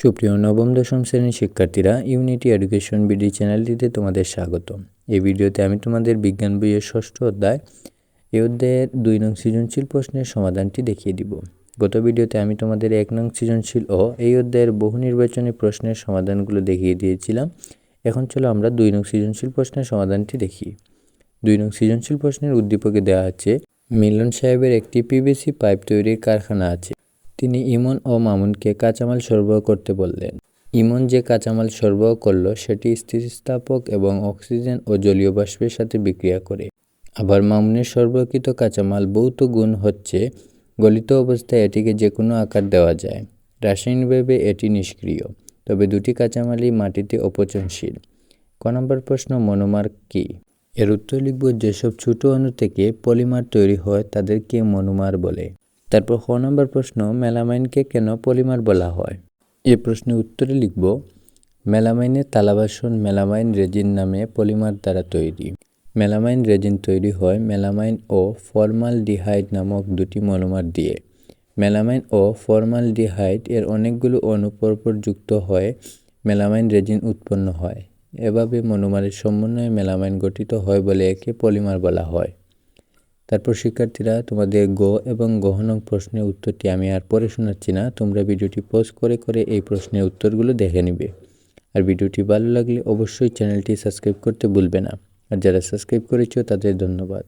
সুপ্রিয় নবম, দশম শ্রেণির শিক্ষার্থীরা ইউনিটি এডুকেশন বিডি চ্যানেলটিতে তোমাদের স্বাগত এই ভিডিওতে আমি তোমাদের বিজ্ঞান বইয়ের ষষ্ঠ অধ্যায় এই অধ্যায়ের দুই নং সৃজনশীল প্রশ্নের সমাধানটি দেখিয়ে দিব। গত ভিডিওতে আমি তোমাদের এক নং সৃজনশীল ও এই অধ্যায়ের বহু নির্বাচনী প্রশ্নের সমাধানগুলো দেখিয়ে দিয়েছিলাম। এখন চলো আমরা দুই নং সৃজনশীল প্রশ্নের সমাধানটি দেখি। দুই নং সৃজনশীল প্রশ্নের উদ্দীপকে দেওয়া আছে, মিলন সাহেবের একটি পিভিসি পাইপ তৈরির কারখানা আছে। তিনি ইমন ও মামুনকে কাঁচামাল সরবরাহ করতে বললেন। ইমন যে কাঁচামাল সরবরাহ করল, সেটি স্থিতিস্থাপক এবং অক্সিজেন ও জলীয় বাষ্পের সাথে বিক্রিয়া করে। আবার মামুনের সরবরাহকৃত কাঁচামাল ভৌত গুণ হচ্ছে, গলিত অবস্থায় এটিকে যে কোনো আকার দেওয়া যায়। রাসায়নিকভাবে এটি নিষ্ক্রিয়, তবে দুটি কাঁচামালই মাটিতে অপচনশীল। ক নম্বর প্রশ্ন, মনোমার কী? এর উত্তর লিখব, যেসব ছোট অণু থেকে পলিমার তৈরি হয়, তাদেরকে মনোমার বলে। তারপর খ নম্বর প্রশ্ন, মেলামাইনকে কেন পলিমার বলা হয়? এ প্রশ্নের উত্তরে লিখব, মেলামাইনের তালাবাসন মেলামাইন রেজিন নামে পলিমার দ্বারা তৈরি। মেলামাইন রেজিন তৈরি হয় মেলামাইন ও ফর্মালডিহাইড নামক দুটি মনোমার দিয়ে। মেলামাইন ও ফর্মালডিহাইড এর অনেকগুলো অণু পরপর যুক্ত হয়ে মেলামাইন রেজিন উৎপন্ন হয়। এভাবে মনোমারের সমন্বয়ে মেলামাইন গঠিত হয় বলে একে পলিমার বলা হয়। তারপর শিক্ষার্থীরা তোমাদের গ এবং গহনং প্রশ্নের উত্তরটি আমি আর পরে শোনাচ্ছি না। তোমরা ভিডিওটি পোস্ট করে করে এই প্রশ্নের উত্তরগুলো দেখে নিবে। আর ভিডিওটি ভালো লাগলে অবশ্যই চ্যানেলটি সাবস্ক্রাইব করতে ভুলবে না। আর যারা সাবস্ক্রাইব করেছ তাদের ধন্যবাদ।